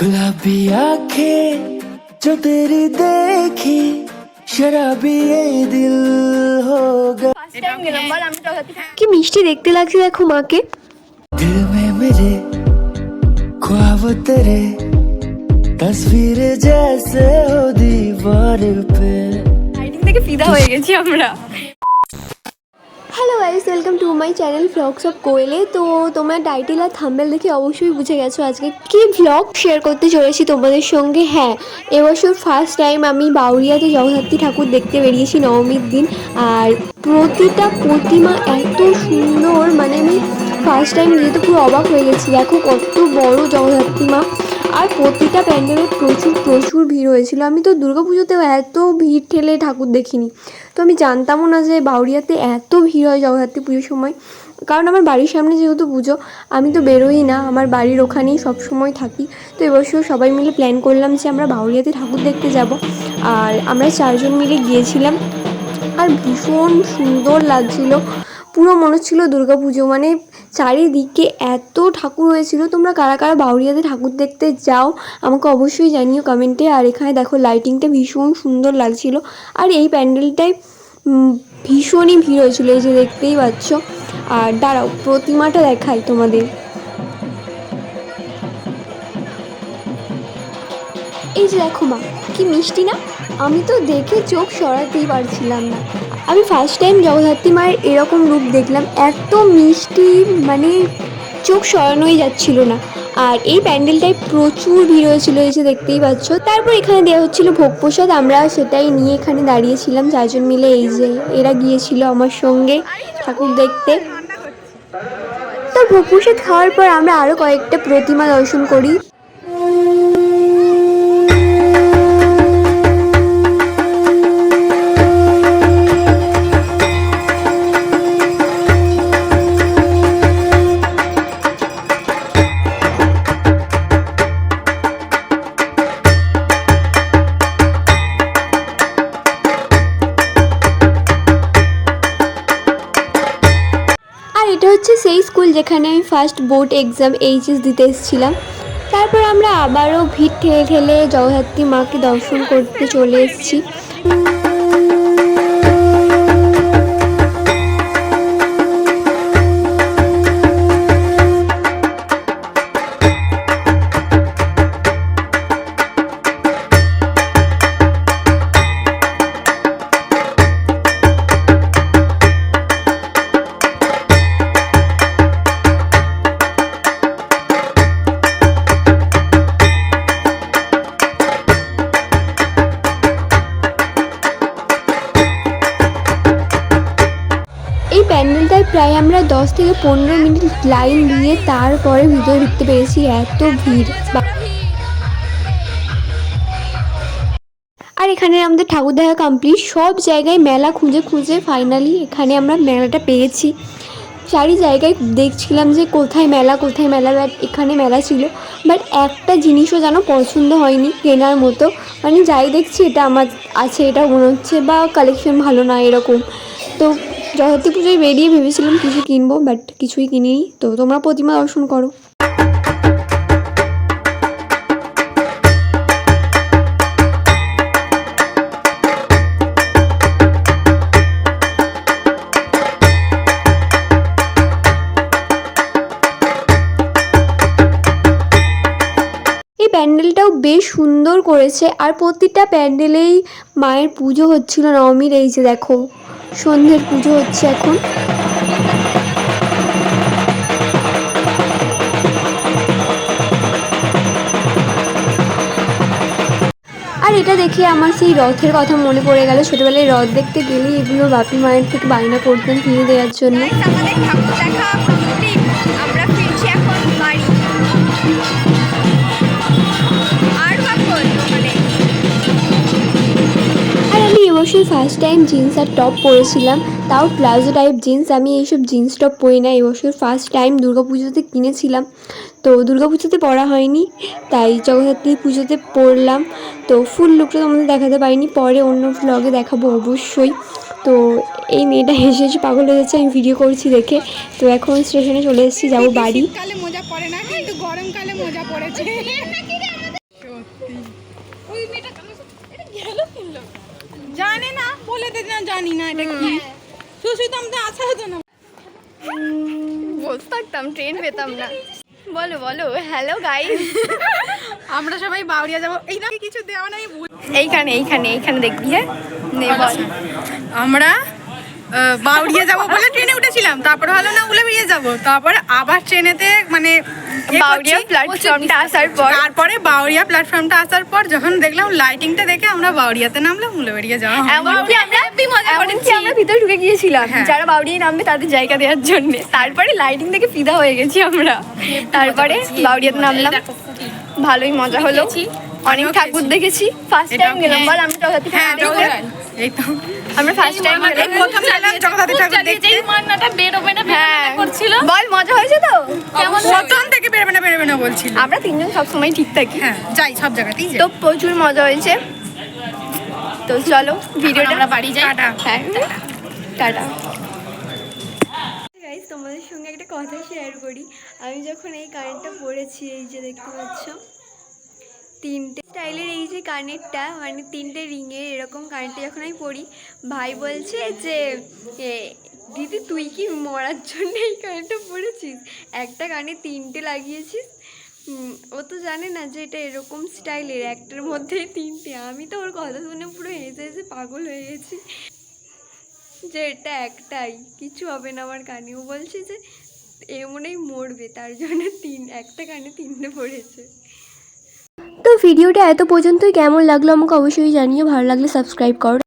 गुलाबी आंखें जो तेरी देखी शराबी ये दिल हो गया ফার্স্ট টাইম গেলাম বল আমি জগৎ কি মিষ্টি দেখতে লাগছে দেখো মাকে दिल में मेरे ख्वाब तेरे तस्वीर जैसे हो दीवार पे লাইটিং থেকে ফিদা হয়ে গেছি আমরা hello guys welcome to my channel vlogs of কোয়েলে তো তোমরা টাইটেল আর থাম্বেল দেখে অবশ্যই বুঝে গেছো আজকে কি ভ্লগ শেয়ার করতে চলেছি তোমাদের সঙ্গে। হ্যাঁ এবছর ফার্স্ট টাইম আমি বাউরিয়াতে জগদ্ধাত্রী ঠাকুর দেখতে বেরিয়েছি নবমীর দিন। আর প্রতিটা প্রতিমা এত সুন্দর মানে আমি ফার্স্ট টাইম যেহেতু পুরো অবাক হয়ে গেছি। দেখো কত বড় জগদ্ধাত্রী মা। আর প্রতিটা প্যান্ডেলে প্রচুর প্রচুর ভিড় হয়েছিল। আমি তো দুর্গা পুজোতেও এত ভিড় ঠেলে ঠাকুর দেখিনি। তো আমি জানতামও না যে বাউরিয়াতে এত ভিড় হয় জগদ্ধাত্রী পুজোর সময়। কারণ আমার বাড়ির সামনে যেহেতু পুজো, আমি তো বেরোই না। আমার বাড়ির ওখানেই সব সময় থাকি। তো এবছর সবাই মিলে প্ল্যান করলাম যে আমরা বাউরিয়াতে ঠাকুর দেখতে যাব। আর আমরা চারজন মিলে গিয়েছিলাম। আর ভীষণ সুন্দর লাগছিল। পুরো মনে হচ্ছিল দুর্গা পুজো। মানে চারিদিকে এত ঠাকুর হয়েছিল। তোমরা কারা কারা বাউরিয়াতে ঠাকুর দেখতে যাও, আমাকে অবশ্যই জানিও কমেন্টে। আর এখানে দেখো লাইটিংটা ভীষণ সুন্দর লাগছিল। আর এই প্যান্ডেলটায় ভীষণই ভিড় হয়েছিল, এই যে দেখতেই পাচ্ছ। আর দাঁড়াও, প্রতিমাটা দেখাই তোমাদের। এই যে দেখো মা, কি মিষ্টি না? আমি তো দেখে চোখ সরাতেই পারছিলাম না। আমি ফার্স্ট টাইম জগদ্ধাত্রী মায়ের এরকম রূপ দেখলাম। এত মিষ্টি মানে চোখ সরানোই যাচ্ছিল না। আর এই প্যান্ডেলটায় প্রচুর ভিড় হয়েছিল এসে দেখতেই পাচ্ছ। তারপর এখানে দেওয়া হচ্ছিল ভোগ প্রসাদ। আমরা সেটাই নিয়ে এখানে দাঁড়িয়েছিলাম। চারজন মিলে এই যে এরা গিয়েছিল আমার সঙ্গে ঠাকুর দেখতে। তো ভোগ প্রসাদ খাওয়ার পর আমরা আরও কয়েকটা প্রতিমা দর্শন করি। এটা হচ্ছে সেই স্কুল যেখানে আমি ফার্স্ট বোর্ড এক্সাম এইচএস দিতে এসেছিলাম। তারপর আমরা আবারও ভিড় ঠেলে ঠেলে জগদ্ধাত্রী মাকে দর্শন করতে চলে এসেছি। প্রায় আমরা দশ থেকে পনেরো মিনিট লাইন দিয়ে তারপরে ভিতরে ঢুকতে পেরেছি, এত ভিড়। আর এখানে আমাদের ঠাকুর দেখা কমপ্লিট সব জায়গায় মেলা খুঁজে খুঁজে ফাইনালি এখানে আমরা মেলাটা পেয়েছি। চারি জায়গায় দেখছিলাম যে কোথায় মেলা কোথায় মেলা বাট এখানে মেলা ছিল। বাট একটা জিনিসও যেন পছন্দ হয়নি কেনার মতো। মানে যাই দেখছি এটা আমার আছে, এটা মনে হচ্ছে, বা কালেকশন ভালো না এরকম। তো জগতী পুজোয় বেরিয়ে ভেবেছিলাম কিছু কিনবো বাট কিছুই কিনিনি। তো তোমরা প্রতিমা দর্শন করো। প্যান্ডেলটাও বেশ সুন্দর করেছে, আর প্রতিটা প্যান্ডেলেই মায়ের পুজো হচ্ছিল, নবমীর এই যে দেখো। সন্ধ্যের পুজো হচ্ছে এখন। আর এটা দেখে আমার সেই রথের কথা মনে পড়ে গেল। ছোটবেলায় রথ দেখতে গেলে এগুলো বাপি মায়ের থেকে বায়না করতেন কিনে দেওয়ার জন্য। এবছর ফার্স্ট টাইম জিন্স আর টপ পরেছিলাম। তাও প্লাজো টাইপ জিন্স আমি এইসব জিন্স টপ পরি না। এবছর ফার্স্ট টাইম দুর্গাপুজোতে কিনেছিলাম। তো দুর্গাপুজোতে পরা হয়নি, তাই জগদ্ধাত্রী পুজোতে পরলাম। তো ফুল লুকটা তোমাদের দেখাতে পারিনি, পরে অন্য ব্লগে দেখাবো অবশ্যই। তো এই মেয়েটা হেসে হেসে পাগল হয়ে আমি ভিডিও করছি দেখে। তো এখন স্টেশনে চলে এসেছি, যাব বাড়ি। মজা পড়ে না? গরমকালে মজা পড়েছে। সাথে না জানি না এটা কি। শুধু তো আমাদের আসা হতো না। বলতে পারতাম ট্রেন পেতাম না। বলো বলো হ্যালো গাইস আমরা সবাই বাউরিয়া যাব। এই না কিছু দেওয়া নাই ভুল এইখানে এইখানে এইখানে দেখবি হ্যাঁ? নে আমরা বাউরিয়া যাব বলে ট্রেনে উঠেছিলাম। তারপর হলো না উলে বেরিয়ে যাব। তারপর আবার ট্রেনেতে মানে ইয়ে বাউরিয়া প্ল্যাটফর্মটা আসার পর। তারপরে বাউরিয়া প্ল্যাটফর্মটা আসার পর যখন দেখলাম লাইটিংটা দেখে আমরা বাউরিয়াতে নামলাম যাওয়া। এমনকি আমরা ভিতরে ঢুকে গিয়েছিলাম। হ্যাঁ। যারা নামবে তাদের জায়গা দেওয়ার জন্য। তারপরে লাইটিং থেকে ফিদা হয়ে গেছি আমরা। তারপরে বাউরিয়াতে নামলাম। ভালোই মজা হলো। অনেক ঠাকুর দেখেছি। ফার্স্ট এটাও টাইম গেলাম। বল আমরা জগৎ এই তো। আমরা ফার্স্ট টাইম এই প্রথম গেলাম জগদ্ধাত্রী ঠাকুর দেখতে। মান্নাটা বেরোবে না হ্যাঁ। করছিল। বল মজা হয়েছে তো? কেমন প্রথম থেকে বেরোবে না বেরোবে না বলছিল। আমরা তিনজন সবসময় ঠিক থাকি। হ্যাঁ যাই সব জায়গাতেই যাই তো প্রচুর মজা হয়েছে। তো চলো ভিডিওটা আমরা বাড়ি যাই। টাটা। হ্যাঁ। টাটা। তোমাদের সঙ্গে একটা কথা শেয়ার করি। আমি যখন এই কারেন্টটা পরেছি এই যে দেখতে পাচ্ছ তিনটে স্টাইলের এই যে কানেরটা মানে তিনটে রিংয়ের এরকম কানেরটা যখন আমি পড়ি ভাই বলছে যে দিদি তুই কি মরার জন্য এই কানেরটা পরেছিস? একটা কানে তিনটে লাগিয়েছিস? ও তো জানে না যে এটা এরকম স্টাইলের, একটার মধ্যেই তিনটে। আমি তো ওর কথা শুনে পুরো হেসে হেসে পাগল হয়ে গেছি। যে এটা একটাই, কিছু হবে না আমার কানে। ও বলছে যে এমনই মরবে, তার জন্য তিন, একটা কানে তিনটে পড়েছে। ভিডিওটা এত পর্যন্তই কেমন লাগল আমাকে অবশ্যই জানিও। ভালো লাগলে সাবস্ক্রাইব করো।